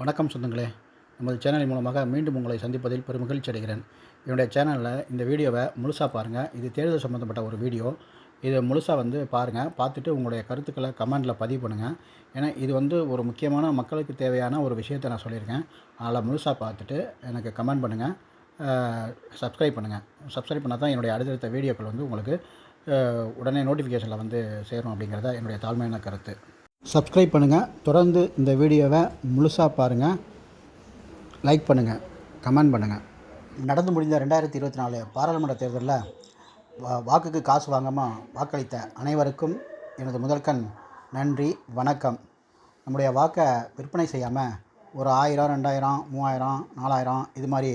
வணக்கம் சொந்தங்களே. நமது சேனலின் மூலமாக மீண்டும் உங்களை சந்திப்பதில் பெருமகிழ்ச்சி அடைகிறேன். என்னுடைய சேனலில் இந்த வீடியோவை முழுசாக பாருங்கள் இது தேர்தல் சம்மந்தப்பட்ட ஒரு வீடியோ. இதை முழுசாக வந்து பாருங்கள் பார்த்துட்டு உங்களுடைய கருத்துக்களை கமெண்டில் பதிவு பண்ணுங்கள் ஏன்னா இது வந்து ஒரு முக்கியமான மக்களுக்கு தேவையான ஒரு விஷயத்தை நான் சொல்லியிருக்கேன். அதில் முழுசாக பார்த்துட்டு எனக்கு கமெண்ட் பண்ணுங்கள் சப்ஸ்கிரைப் பண்ணுங்கள் சப்ஸ்கிரைப் பண்ணால் தான் என்னுடைய அடுத்தடுத்த வீடியோக்கள் வந்து உங்களுக்கு உடனே நோட்டிஃபிகேஷனில் வந்து சேரும் அப்படிங்கிறத என்னுடைய தாழ்மையான கருத்து. சப்ஸ்கிரைப் பண்ணுங்கள் தொடர்ந்து இந்த வீடியோவை முழுசாக பாருங்கள் லைக் பண்ணுங்கள் கமெண்ட் பண்ணுங்கள் நடந்து முடிந்த ரெண்டாயிரத்தி இருபத்தி நாலு பாராளுமன்ற தேர்தலில் வாக்குக்கு காசு வாங்காமல் வாக்களித்த அனைவருக்கும் எனது முதல்கண் நன்றி வணக்கம். நம்முடைய வாக்கை விற்பனை செய்யாமல் ஒரு ஆயிரம் ரெண்டாயிரம் மூவாயிரம் நாலாயிரம் இது மாதிரி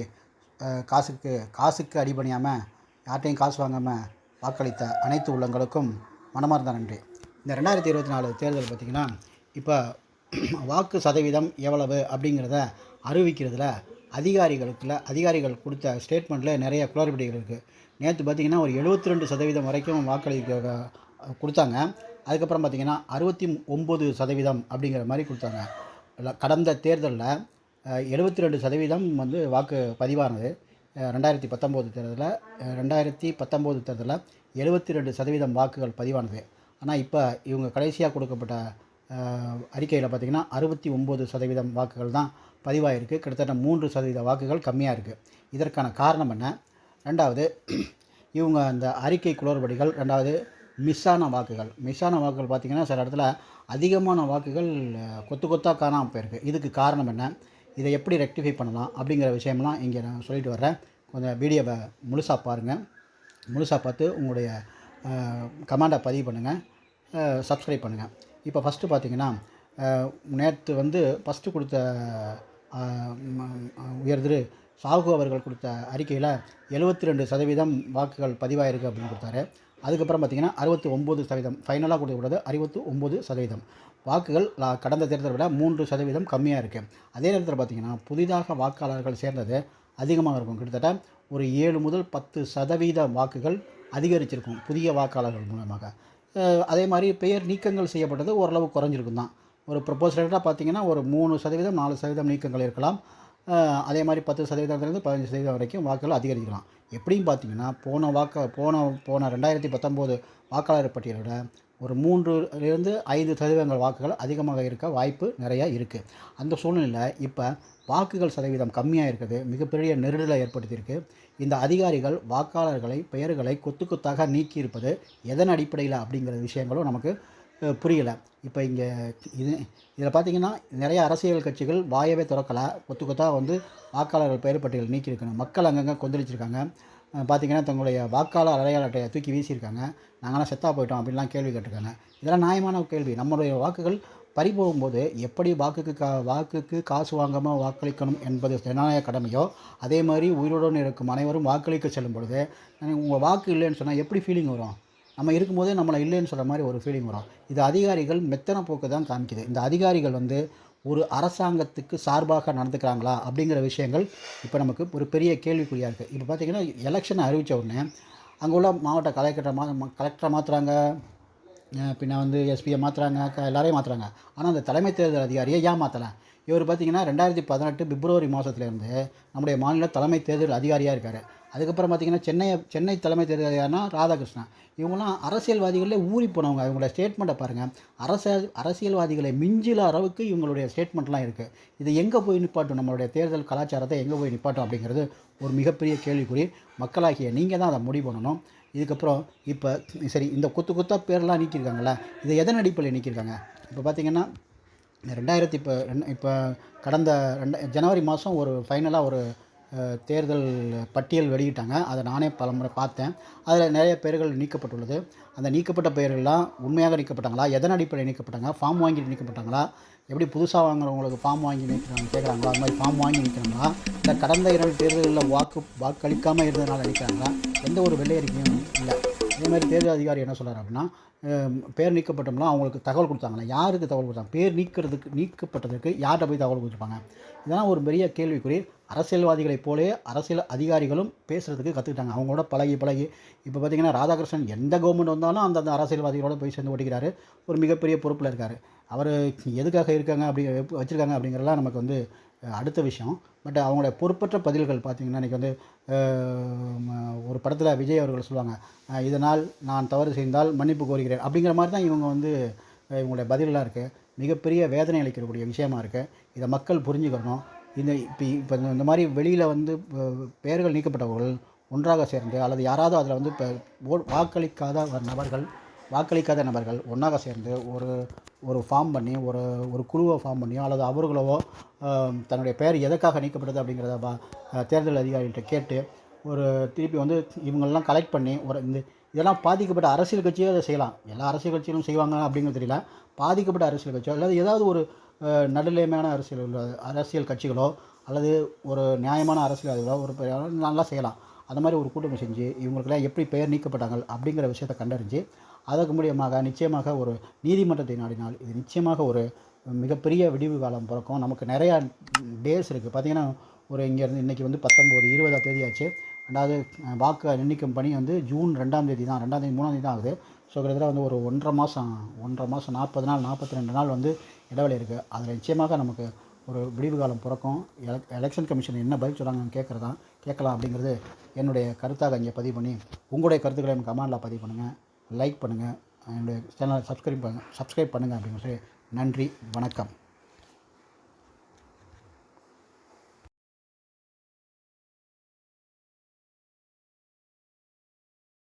காசுக்கு காசுக்கு அடிபணியாமல் யார்ட்டையும் காசு வாங்காமல் வாக்களித்த அனைத்து உள்ளங்களுக்கும் மனமார்ந்த நன்றி. இந்த ரெண்டாயிரத்தி இருபத்தி நாலு தேர்தல் பார்த்திங்கன்னா இப்போ வாக்கு சதவீதம் எவ்வளவு அப்படிங்கிறத அறிவிக்கிறதுல அதிகாரிகளுக்குள்ள அதிகாரிகள் கொடுத்த ஸ்டேட்மெண்ட்டில் நிறைய குளறுபடிகள் இருக்குது நேற்று பார்த்திங்கன்னா ஒரு 72% ரெண்டு சதவீதம் வரைக்கும் வாக்களிக்க கொடுத்தாங்க. அதுக்கப்புறம் பார்த்திங்கன்னா அறுபத்தி ஒம்பது சதவீதம் அப்படிங்கிற மாதிரி கொடுத்தாங்க. கடந்த தேர்தலில் எழுபத்தி ரெண்டு சதவீதம் வந்து வாக்கு பதிவானது. ரெண்டாயிரத்தி பத்தொம்போது தேர்தலில் ரெண்டாயிரத்தி பத்தொம்போது தேர்தலில் எழுபத்தி ரெண்டு சதவீதம் வாக்குகள் பதிவானது. ஆனால் இப்போ இவங்க கடைசியாக கொடுக்கப்பட்ட அறிக்கையில் பார்த்திங்கன்னா அறுபத்தி ஒம்பது சதவீதம் வாக்குகள் தான் பதிவாயிருக்கு. கிட்டத்தட்ட மூன்று சதவீத வாக்குகள் கம்மியாக இருக்குது இதற்கான காரணம் என்ன? ரெண்டாவது இவங்க அந்த அறிக்கை குளறுபடிகள் ரெண்டாவது மிஸ்ஸான வாக்குகள். மிஸ்ஸான வாக்குகள் பார்த்திங்கன்னா சில இடத்துல அதிகமான வாக்குகள் கொத்து கொத்தாக காணாமல் போயிருக்கு. இதுக்கு காரணம் என்ன? இதை எப்படி ரெக்டிஃபை பண்ணலாம்? அப்படிங்கிற விஷயம்லாம் இங்கே நான் சொல்லிட்டு வர்றேன். கொஞ்சம் வீடியோவை முழுசாக பாருங்கள் முழுசாக பார்த்து உங்களுடைய கமாண்டை பதிவு பண்ணுங்கள் சப்ஸ்கிரைப் பண்ணுங்கள். இப்போ ஃபஸ்ட்டு பார்த்தீங்கன்னா நேற்று வந்து ஃபஸ்ட்டு கொடுத்த உயர்திரு சாகு அவர்கள் கொடுத்த அறிக்கையில் எழுபத்தி ரெண்டு சதவீதம் வாக்குகள் பதிவாயிருக்கு அப்படின்னு கொடுத்தாரு. அதுக்கப்புறம் பார்த்திங்கன்னா அறுபத்தி ஒம்பது சதவீதம் ஃபைனலாக கொடுக்கக்கூடாது அறுபத்தி ஒம்பது சதவீதம். வாக்குகள் கடந்த தேர்தலை விட மூன்று சதவீதம் கம்மியாக இருக்குது அதே நேரத்தில் பார்த்திங்கன்னா புதிதாக வாக்காளர்கள் சேர்ந்தது அதிகமாக இருக்கும். கிட்டத்தட்ட ஒரு ஏழு முதல் பத்து சதவீத வாக்குகள் அதிகரிச்சிருக்கும் புதிய வாக்காளர்கள் மூலமாக. அதே மாதிரி பெயர் நீக்கங்கள் செய்யப்பட்டது ஓரளவு குறைஞ்சிருக்கும் தான். ஒரு ப்ரப்போஸ் ரேட்டாக பார்த்தீங்கன்னா ஒரு மூணு சதவீதம் நாலு சதவீதம் நீக்கங்கள் இருக்கலாம். அதே மாதிரி பத்து சதவீதத்துலேருந்து பதினஞ்சு சதவீதம் வரைக்கும் வாக்குகள் அதிகரிக்கலாம். எப்படின்னு பார்த்தீங்கன்னா போன வாக்க போன போன ரெண்டாயிரத்தி பத்தொம்போது வாக்காளர் பட்டியலை விட ஒரு மூன்றுலேருந்து ஐந்து சதவீதங்கள் வாக்குகள் அதிகமாக இருக்க வாய்ப்பு நிறையா இருக்குது அந்த சூழ்நிலையில் இப்போ வாக்குகள் சதவீதம் கம்மியாக இருக்குது மிகப்பெரிய நெருடலை ஏற்படுத்தியிருக்கு. இந்த அதிகாரிகள் வாக்காளர்களை பெயர்களை கொத்து கொத்தாக நீக்கியிருப்பது எதன் அடிப்படையில் அப்படிங்கிற விஷயங்களும் நமக்கு புரியலை. இப்போ இங்கே இது இதில் பார்த்தீங்கன்னா நிறைய அரசியல் கட்சிகள் வாயவே திறக்கலை. கொத்து கொத்தாக வந்து வாக்காளர்கள் பெயர் பட்டியல் நீக்கியிருக்கணும். மக்கள் அங்கங்கே கொந்தளிச்சிருக்காங்க. பார்த்தீங்கன்னா தங்களுடைய வாக்காளர் அடையாள அட்டையை தூக்கி வீசியிருக்காங்க. நாங்களாம் செத்தா போயிட்டோம் அப்படின்லாம் கேள்வி கேட்டிருக்காங்க. இதெல்லாம் நியாயமான கேள்வி. நம்மளுடைய வாக்குகள் பறி போகும்போது எப்படி வாக்குக்கு கா வாக்குக்கு காசு வாங்காமல் வாக்களிக்கணும் என்பது ஜனநாயக கடமையோ அதே மாதிரி உயிருடன் இருக்கும் அனைவரும் வாக்களிக்க செல்லும் பொழுது உங்கள் வாக்கு இல்லைன்னு சொன்னால் எப்படி ஃபீலிங் வரும்? நம்ம இருக்கும்போதே நம்மளை இல்லைன்னு சொல்கிற மாதிரி ஒரு ஃபீலிங் வரும். இது அதிகாரிகள் மெத்தனை போக்கு தான் காமிக்குது. இந்த அதிகாரிகள் வந்து ஒரு அரசாங்கத்துக்கு சார்பாக நடந்துக்கிறாங்களா அப்படிங்கிற விஷயங்கள் இப்போ நமக்கு ஒரு பெரிய கேள்விக்குறியாக இருக்குது இப்போ பார்த்தீங்கன்னா எலெக்ஷனை அறிவித்த உடனே அங்கே உள்ள மாவட்ட கலெக்டரை மா கலெக்டரை மாற்றுறாங்க பின்ன வந்து எஸ்பியை மாற்றுறாங்க க எல்லாரையும் மாற்றுறாங்க ஆனால் அந்த தலைமை தேர்தல் அதிகாரியை ஏன் மாற்றலை இவர் பார்த்தீங்கன்னா ரெண்டாயிரத்தி பதினெட்டு பிப்ரவரி மாதத்துலேருந்து நம்முடைய மாநில தலைமை தேர்தல் அதிகாரியாக இருக்கார். அதுக்கப்புறம் பார்த்தீங்கன்னா சென்னை சென்னை தலைமை தேர்தல் யாருன்னா ராதாகிருஷ்ணன். இவங்களாம் அரசியல்வாதிகளே ஊறி போனவங்க. இவங்களோட ஸ்டேட்மெண்ட்டை பாருங்கள் அரசியல் அரசியல்வாதிகளை மிஞ்சில அளவுக்கு இவங்களுடைய ஸ்டேட்மெண்ட்லாம் இருக்குது இது எங்கே போய் நிப்பாட்டும்? நம்மளுடைய தேர்தல் கலாச்சாரத்தை எங்கே போய் நிப்பாட்டும் அப்படிங்கிறது ஒரு மிகப்பெரிய கேள்விக்குறி. மக்களாகிய நீங்கள் தான் அதை முடிவு பண்ணணும். இதுக்கப்புறம் இப்போ சரி இந்த குத்து குத்தா பேர்லாம் நீக்கியிருக்காங்களே இதை எதன் அடிப்படையில் நீக்கியிருக்காங்க? இப்போ பார்த்தீங்கன்னா ரெண்டாயிரத்தி இப்போ இப்போ கடந்த ரெண்டு ஜனவரி மாதம் ஒரு ஃபைனலாக ஒரு தேர்தல் பட்டியல் வெளியிட்டாங்க. அதை நானே பலமுறை பார்த்தேன். அதில் நிறைய பெயர்கள் நீக்கப்பட்டுள்ளது. அந்த நீக்கப்பட்ட பெயர்கள்லாம் உண்மையாக நீக்கப்பட்டாங்களா? எதன் அடிப்படையில் நீக்கப்பட்டாங்க? ஃபார்ம் வாங்கி நீக்கப்பட்டாங்களா? எப்படி புதுசாக வாங்குறவங்களுக்கு ஃபார்ம் வாங்கி நிற்கிறாங்க கேட்குறாங்களா? அது மாதிரி ஃபார்ம் வாங்கி நிற்கிறாங்களா இல்லை கடந்த இரண்டு தேர்தல்களில் வாக்கு வாக்களிக்காமல் இருந்ததுனால நிற்கிறாங்களா எந்த ஒரு வெள்ளை அறிக்கையும் இல்லை. அதே மாதிரி தேர்தல் அதிகாரி என்ன சொல்கிறார் அப்படின்னா பேர் நீக்கப்பட்டோம்னா அவங்களுக்கு தகவல் கொடுத்தாங்களா யாருக்கு தகவல் கொடுத்தாங்க? பேர் நீக்கிறதுக்கு நீக்கப்பட்டதுக்கு யார்கிட்ட போய் தகவல் கொடுத்துருப்பாங்க? இதெல்லாம் ஒரு பெரிய கேள்விக்குறி. அரசியல்வாதிகளைப் போலே அரசியல் அதிகாரிகளும் பேசுகிறதுக்கு கற்றுக்கிட்டாங்க அவங்களோட பழகி பழகி. இப்போ பார்த்தீங்கன்னா ராதாகிருஷ்ணன் எந்த கவர்மெண்ட் வந்தாலும் அந்தந்த அரசியல்வாதிகளோட போய் சேர்ந்து ஓட்டிக்கிறாரு. ஒரு மிகப்பெரிய பொறுப்பில் இருக்கார். அவர் எதுக்காக இருக்காங்க அப்படி வச்சுருக்காங்க அப்படிங்கிறலாம் நமக்கு வந்து அடுத்த விஷயம். பட் அவங்களுடைய பொறுப்பற்ற பதில்கள் பார்த்திங்கன்னா இன்றைக்கி வந்து ஒரு படத்தில் விஜய் அவர்கள் சொல்லுவாங்க இதனால் நான் தவறு செய்தால் மன்னிப்பு கோருகிறேன். அப்படிங்கிற மாதிரி தான் இவங்க வந்து இவங்களுடைய பதிலெலாம் இருக்குது மிகப்பெரிய வேதனை அளிக்கக்கூடிய விஷயமா இருக்குது இதை மக்கள் புரிஞ்சுக்கணும். இந்த இப்போ இப்போ இந்த- மாதிரி வெளியில் வந்து பெயர்கள் நீக்கப்பட்டவர்கள் ஒன்றாக சேர்ந்து அல்லது யாராவது அதில் வந்து இப்போ வாக்களிக்காத நபர்கள் வாக்களிக்காத நபர்கள் ஒன்றாக சேர்ந்து ஒரு ஒரு ஃபார்ம் பண்ணி ஒரு ஒரு குழுவை ஃபார்ம் பண்ணியோ அல்லது அவர்களவோ தன்னுடைய பெயர் எதற்காக நீக்கப்படுது அப்படிங்கிறத பா- தேர்தல் அதிகாரிகிட்ட கேட்டு ஒரு திருப்பி வந்து இவங்களெலாம் கலெக்ட் பண்ணி ஒரு இந்த இதெல்லாம் பாதிக்கப்பட்ட அரசியல் கட்சியோ அதை செய்யலாம். எல்லா அரசியல் கட்சிகளும் செய்வாங்க அப்படிங்கிறது தெரியல. பாதிக்கப்பட்ட அரசியல் கட்சியோ அல்லது ஏதாவது ஒரு நடுநிலைமையான அரசியல் உள்ள அரசியல் கட்சிகளோ அல்லது ஒரு நியாயமான அரசியல்வாதிகளோ ஒரு நல்லா செய்யலாம். அந்த மாதிரி ஒரு கூட்டம் செஞ்சு இவங்களுக்கெல்லாம் எப்படி பெயர் நீக்கப்பட்டாங்க அப்படிங்கிற விஷயத்தை கண்டறிஞ்சு அதற்கு மூலியமாக நிச்சயமாக ஒரு நீதிமன்றத்தை நாடினால் இது நிச்சயமாக ஒரு மிகப்பெரிய விடிவு காலம் பிறக்கும். நமக்கு நிறையா டேஸ் இருக்குது பார்த்திங்கன்னா ஒரு இங்கேருந்து இன்றைக்கி வந்து பத்தொம்போது இருபதாம் தேதி ஆச்சு ரெண்டாவது வாக்கு எண்ணிக்கும் பணி வந்து ஜூன் ரெண்டாம் தேதி தான். ரெண்டாம் தேதி மூணாம் தேதி தான் ஆகுது. ஸோ கிட்டத்தட்ட வந்து ஒரு ஒன்றரை மாதம் ஒன்றரை மாதம் நாற்பது நாள் நாற்பத்தி ரெண்டு நாள் வந்து இடைவெளி இருக்குது அதில் நிச்சயமாக நமக்கு ஒரு விடிவு காலம் பிறக்கும். எலக் எலெக்ஷன் கமிஷன் என்ன பதில் சொல்கிறாங்கன்னு கேட்குறதான் கேட்கலாம் அப்படிங்கிறது என்னுடைய கருத்தாக இங்கே பதிவு பண்ணி உங்களுடைய கருத்துக்களை எனக்கு கமெண்டில் பதிவு பண்ணுங்கள் லைக் பண்ணுங்கள் என்னுடைய சேனலை சப்ஸ்கிரைப் பண்ணுங்கள் சப்ஸ்கிரைப் பண்ணுங்கள் அப்படின்னு சொல்லி நன்றி வணக்கம்.